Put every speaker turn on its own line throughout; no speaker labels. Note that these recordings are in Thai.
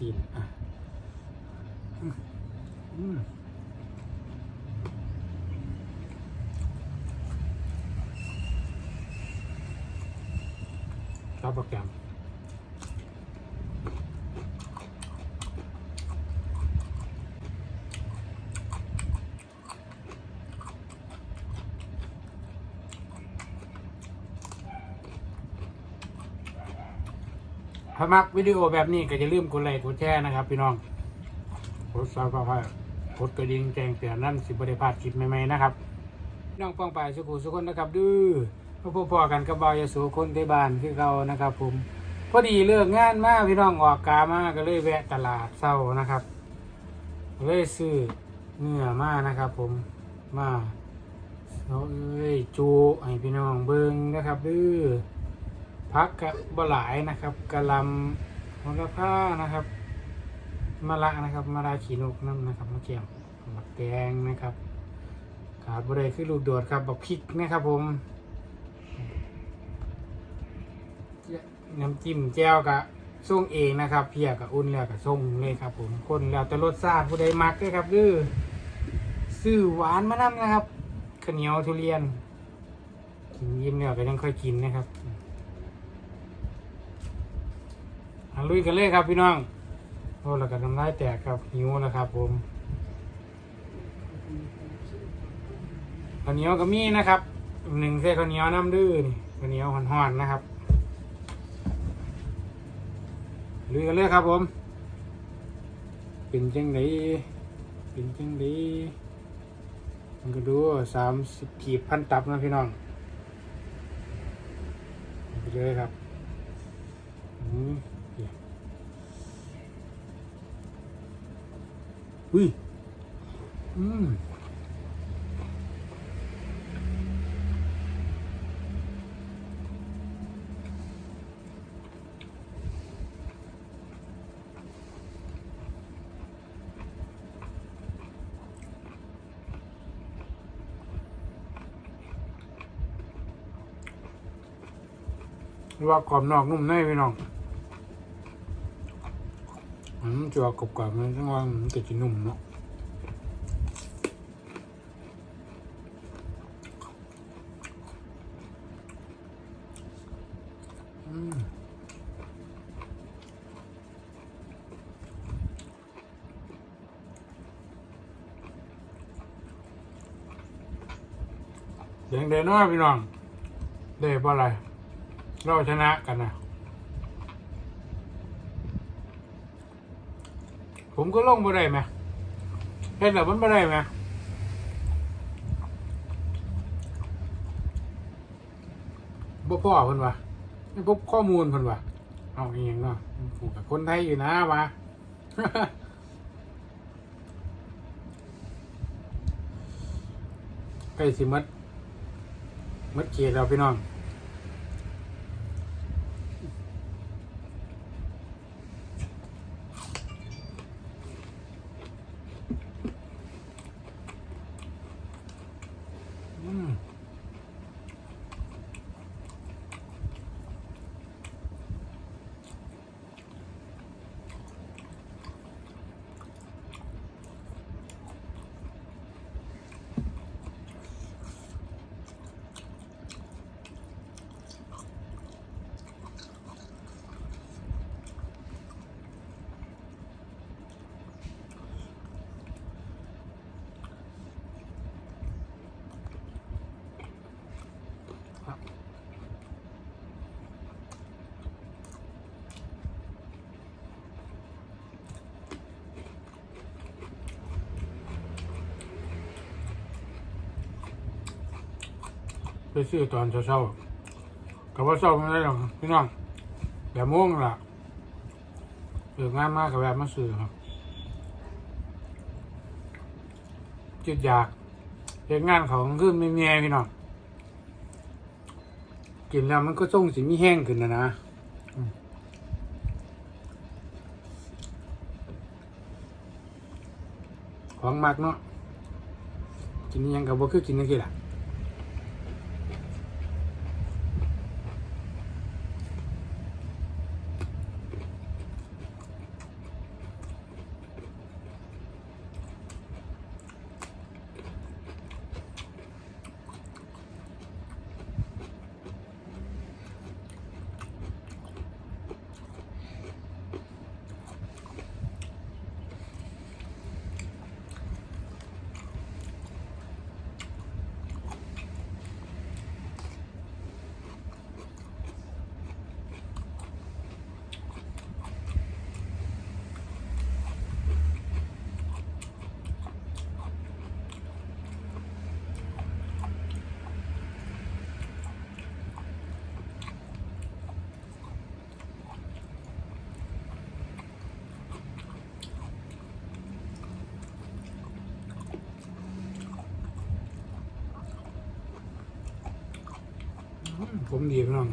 ซีนอะอืมอืมชอบโปรแกร ถ้ามักวิดีโอแบบนี้ก็อย่าลืมกดไลค์กดแชร์นะครับ พี่น้องกดซับสไครต์กดกระดิ่งแจ้งเตือนนั่นสิบริพลาดคลิปใหม่ๆนะครับน้องป้องปายสุขุสุคนนะครับดื้อพบพอกันกับบอยสูคนที่บ้านคือเรานะครับผมพอดีเลิกงานมากพี่น้องออกกามาก็เลยแวะตลาดเศร้านะครับเลยซื้อเนื้อมานะครับ ผมมาเอาเอ้ยจูให้พี่น้องเบิ้งนะครับดื้อ พักกะบหลายนะครับกะลำหัวกะผ้านะครับมะละนะครับมะละขีนกน้ำนะครับมะเกียมมะแกงนะครับขาดบริคือลูกโดดครับบักพริกนะครับผมน้ำจิ้มแจ่วกะส่งเองนะครับ เพียกับอุ่นแล้วกับส่งเลยครับ ผมคนแล้วแต่รสชาติผู้ใดมักเลยครับดื้อซื้อหวานมานำนะครับข้าวเหนียวทุเรียนกินยิ้มแล้วก็ยังค่อยกินนะครับ อาลุยกันเลยครับพี่น้องโอ้แล้วก็น้ำลายแตกครับหิวแล้วครับ ผมข้าวเหนียวก็มีนะครับหนึ่งเส้นข้าวเหนียวน้ำดื้อนี่ข้าวเหนียวห่อนๆนะครับลุยกันเลยครับผม เป็นจังไดเป็นจังไดมันก็ดูสามสิบกีบพันตับนะพี่น้องไปเลยครับ อืมเดี๋ยว อุ้ย อืมว่ากรอบนอกนุ่มในพี่น้อง จะว่ากรอบกรอบๆมันต้องว่ามันจะนุ่มเนาะอืมเดี๋ยวเดี๋ยวน้อยพี่น้องได้เพราะอะไร เราชนะกันนะ ผมก็ลงมาได้ไหมเห็นแบบมันไม่ได้ไหมบ่พ่อเพิ่นวะไม่พบข้อมูลเพิ่นวะเอาเองเนาะผูกกับคนไทยอยู่นะวะใกล้สิมัดมัดเกียรเราพี่น้อง อื ไปซื้อตอนเช้าๆกับว่าเช้าไม่ได้หรอกพี่น้องแบบม่วงล่ะเลือกงานมากกับแบบมาซื้อครับจุดอยากเรียนงานเขาคือไม่มีพี่น้องกินแล้วมันก็ส่งสิมีแห้งขึ้นนะนะของมากเนาะกินยังกับบ่คือกินนั่นคือล่ะ ผมดีพี่น้อง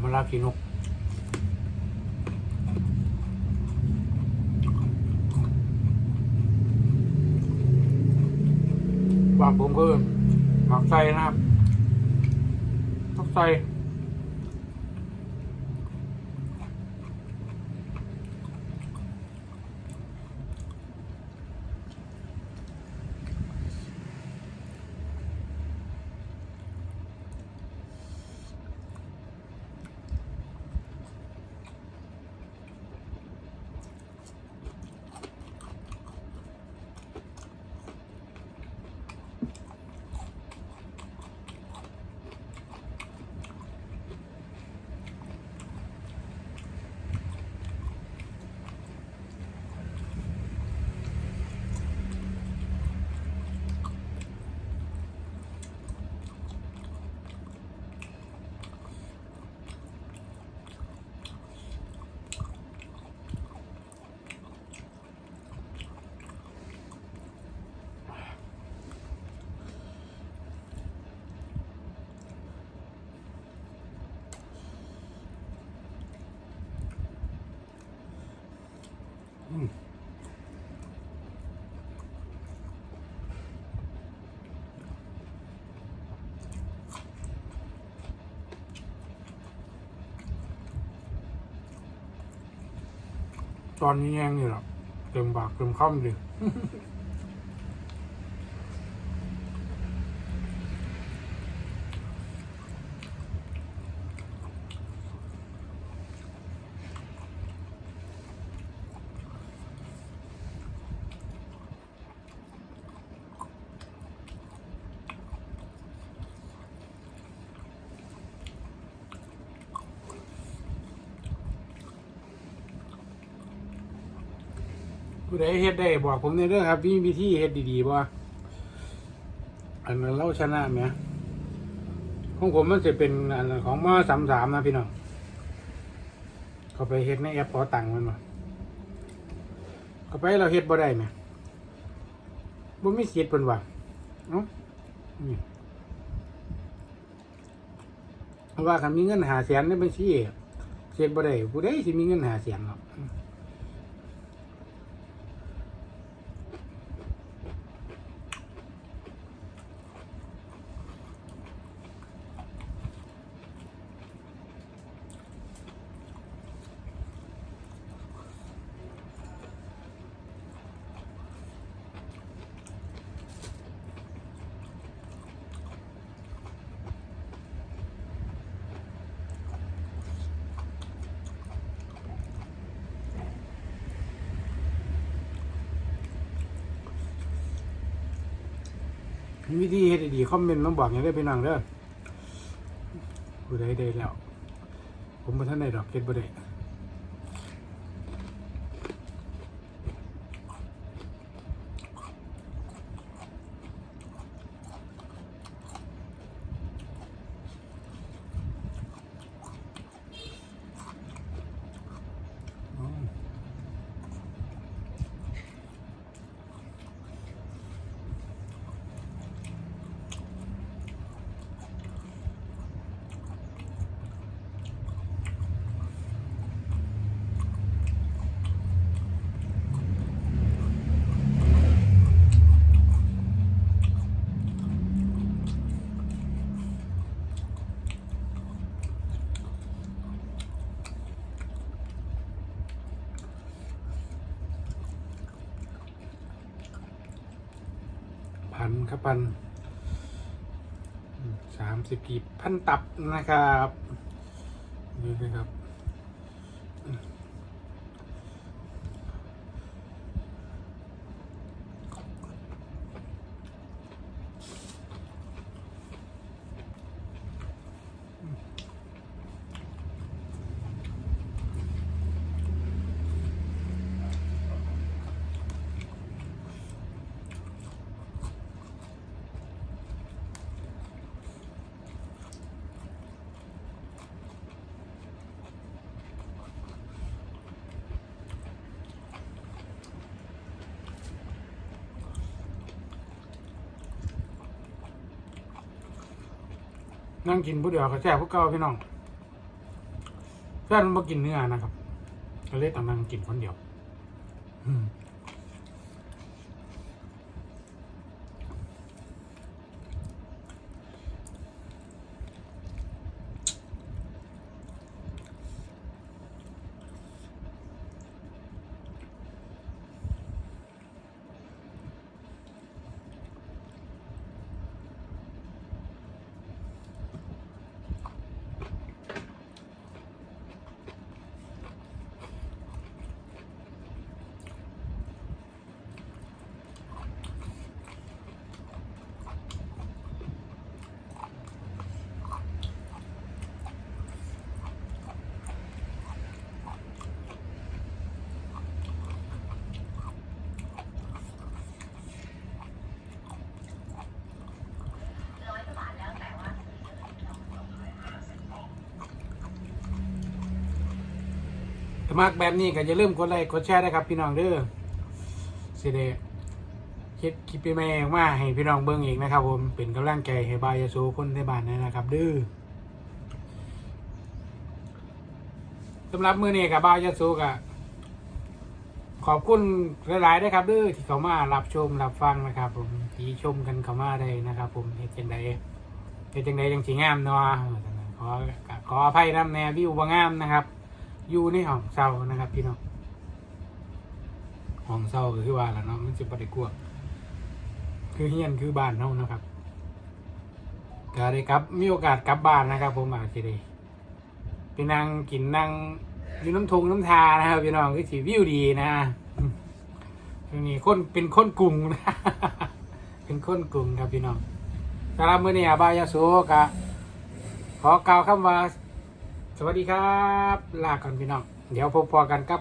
มาลากินกบางผมก็มักไส้นะครับ ต้ ตอนนี้แยงนี่หรอเต็มปากเต็มคำดิ ผู้ใดเฮ็ดได้บอกผมในเรื่องครับมีวิธีเฮ็ดดีๆบ่อันนั้นเราชนะไหมของผมมันจะเป็นอันของมาสามสามนะพี่น้องเขาไปเฮ็ดในแอปขอตังค์มันมาเขาไปเราเฮ็ดบ่ได้ไหมบ่มีสิทธิ์เพิ่นว่าเนาะว่าะว่าคันมีเงินหาแสนในบัญชีเฮ็ดบ่ได้ผู้ใดสิมีเงินหาแสนหรอก วิธีเฮ็ดดีคอมเมนต์มาบอกอย่างได้ไปนั่งเด้อผู้ใดได้แล้ว ผมบ่ทันได้ดอกเฮ็ดบ่ได้อ๋อ พันสามสิบกีบพันตับนะครับนี่นะครับ นั่งกินผู้เดียวก็แซ่บพวกเก่าพี่น้องแฟนมันมากินเนื้อนะครับ ก็เลยต้องนั่งกินคนเดียว อืม ถ้ามักแบบนี้ก็อย่าลืมกดไลค์กดแชร์นะครับพี่น้องเด้อสิเดคิดคลิปใหม่ๆออกมาให้พี่น้องเบิ่งอีกนะครับ ผมเป็นกำลังใจให้บายาสูคนในบ้านนะครับเด้อสำหรับมือนี้กับบายาสูกะขอบคุณหลายๆด้วยครับเด้อที่เขามารับชมรับฟังนะครับ ผมที่ชมกันเขามาได้นะครับ ผมเฮ็ดจังไดเฮ็ดจังไดจังสิงามเนาะขอขออภัยนำแน่วิวบ่งามนะครับ อยู่ในห้องเศร้านะครับ พี่น้องห้องเศร้าก็คือว่าแหละเนาะมันจะปฏิกวางคือเฮียนคือบ้านเฮานะครับก็ได้ครับมีโอกาสกลับบ้านนะครับ ผมอาจจะได้ไปนั่งกินนั่งอยู่น้ำทงน้ำทานะครับพี่น้องคือสีวิวดีนะอืมช่วงนี้คนเป็นคนกรุงนะเป็นคนกรุงครับพี่น้องสำหรับมื้อนี้อาบายาโซกะขอกล่าวคำว่า วัสดีครับ ลาก่อนพี่น้อง เดี๋ยวพบพอกันกับ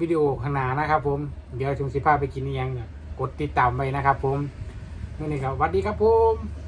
วิดีโอข้างหน้านะครับ ผม เดี๋ยวชมสิภาไปกินยังกดติดตามไว้นะครับ ผมนี่ครับสวัสดีครับผม